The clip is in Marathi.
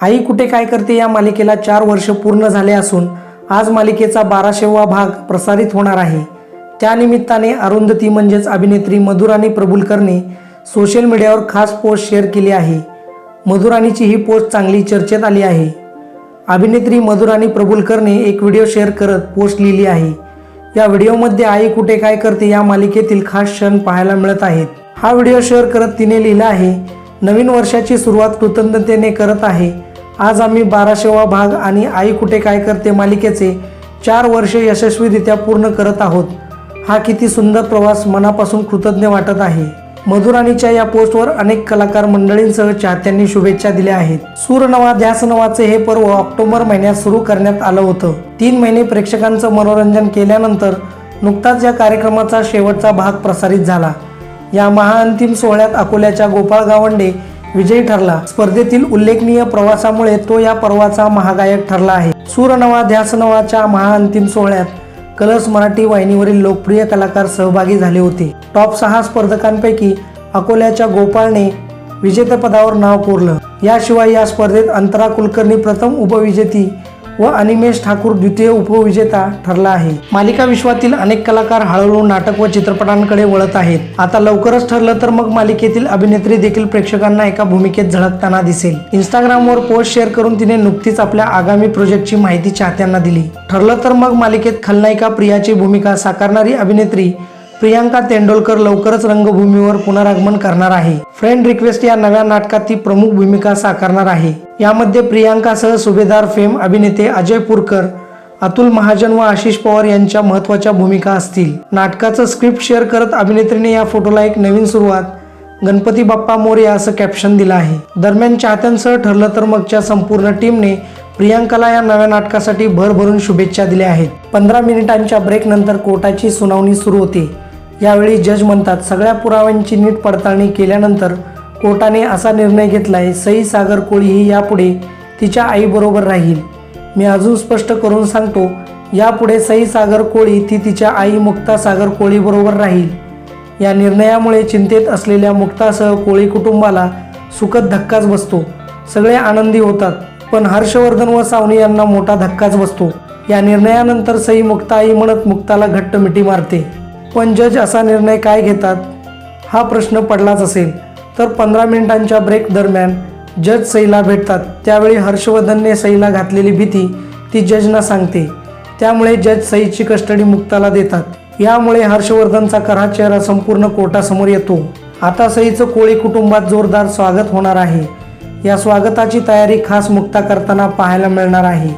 आई कुठे काय करते या मालिकेला चार वर्ष पूर्ण झाले असून आज मालिकेचा बाराशेवा भाग प्रसारित होणार आहे. त्यानिमित्ताने अरुंधती म्हणजेच अभिनेत्री मधुराणी प्रभुलकरने सोशल मीडियावर खास पोस्ट शेअर केली आहे. मधुराणीची ही पोस्ट चांगली चर्चेत आली आहे. अभिनेत्री मधुराणी प्रभुलकरने एक व्हिडिओ शेअर करत पोस्ट लिहिली आहे. या व्हिडिओमध्ये आई कुठे काय करते या मालिकेतील खास क्षण पाहायला मिळत आहेत. हा व्हिडिओ शेअर करत तिने लिहिला आहे नवीन वर्षाची सुरुवात कृतज्ञतेने करत आहे. आज आम्ही बाराशेवा भाग आणि आई कुठे काय करते मालिकेचे चार वर्ष यशस्वीरित्या पूर्ण करत आहोत. हा किती सुंदर प्रवास मनापासून कृतज्ञ वाटत आहे. मधुराणीच्या या पोस्टवर अनेक कलाकार मंडळींसह चाहत्यांनी शुभेच्छा दिल्या आहेत. सूरनवा ध्यासनवाचे हे पर्व ऑक्टोबर महिन्यात सुरू करण्यात आलं होतं. तीन महिने प्रेक्षकांचं मनोरंजन केल्यानंतर नुकताच या कार्यक्रमाचा शेवटचा भाग प्रसारित झाला. या महाअंतिम सोहळ्यात अकोल्याच्या गोपाळ गावंडे विजयी ठरला. स्पर्धेतील उल्लेखनीय प्रवासामुळे तो या पर्वाचा महागायक ठरला आहे. सूरनवा ध्यासनवाच्या महाअंतिम सोहळ्यात कलर्स मराठी वाहिनीवरील लोकप्रिय कलाकार सहभागी झाले होते. टॉप सहा स्पर्धकांपैकी अकोल्याच्या गोपाळने विजेतेपदावर नाव कोरलं. याशिवाय या स्पर्धेत अंतरा कुलकर्णी प्रथम उपविजेती व अनिमेश ठाकूर द्वितीय उपविजेता ठरला आहे. मालिका विश्वातील अनेक कलाकार हळूहळू नाटक व चित्रपटांकडे वळत आहेत. आता लवकरच ठरलं तर मग मालिकेतील अभिनेत्री देखील प्रेक्षकांना एका भूमिकेत झळकताना दिसेल. इंस्टाग्रामवर पोस्ट शेअर करून तिने नुकतीच आपल्या आगामी प्रोजेक्टची माहिती चाहत्यांना दिली. ठरलं तर मग मालिकेत खलनायिका प्रियाची भूमिका साकारणारी अभिनेत्री प्रियांका तेंडोलकर लवकरच रंगभूमीवर पुनरागमन करणार आहे. फ्रेंड रिक्वेस्ट या नव्या नाटकात ती प्रमुख भूमिका साकारणार आहे. यामध्ये प्रियांकासह सुभेदार फेम अभिनेते अजय पुरकर अतुल महाजन व आशिष पवार यांच्या महत्त्वाच्या भूमिका असतील. नाटकाचं स्क्रिप्ट शेअर करत अभिनेत्रीने या फोटोला एक नवीन सुरुवात गणपती बाप्पा मोरया असं कॅप्शन दिलं आहे. दरम्यान चाहत्यांसह ठरलं तर मगच्या संपूर्ण टीमने प्रियांकाला या नव्या नाटकासाठी भरभरून शुभेच्छा दिल्या आहेत. पंधरा मिनिटांच्या ब्रेक नंतर कोर्टाची सुनावणी सुरू होते. यावेळी जज म्हणतात सगळ्या पुराव्यांची नीट पडताळणी केल्यानंतर कोर्टाने असा निर्णय घेतलाय सई सागर कोळी ही यापुढे तिच्या आईबरोबर राहील. मी अजून स्पष्ट करून सांगतो यापुढे सई सागर कोळी ती तिच्या आई मुक्ता सागर कोळीबरोबर राहील. या निर्णयामुळे चिंतेत असलेल्या मुक्तासह कोळी कुटुंबाला सुखद धक्काच बसतो. सगळे आनंदी होतात पण हर्षवर्धन व सावनी यांना मोठा धक्काच बसतो. या निर्णयानंतर सई मुक्ता आई म्हणत मुक्ताला घट्ट मिठी मारते. पण जज असा निर्णय काय घेतात? हा प्रश्न पडलाच असेल. तर पंधरा मिनिटांच्या ब्रेक दरम्यान जज सईला भेटतात. त्यावेळी हर्षवर्धनने सईला घातलेली भीती ती जजना सांगते. त्यामुळे जज सईची कस्टडी मुक्ताला देतात. यामुळे हर्षवर्धनचा करा चेहरा संपूर्ण कोर्टासमोर येतो. आता सईचं कोळी कुटुंबात जोरदार स्वागत होणार आहे. या स्वागताची तयारी खास मुक्ता करताना पाहायला मिळणार आहे.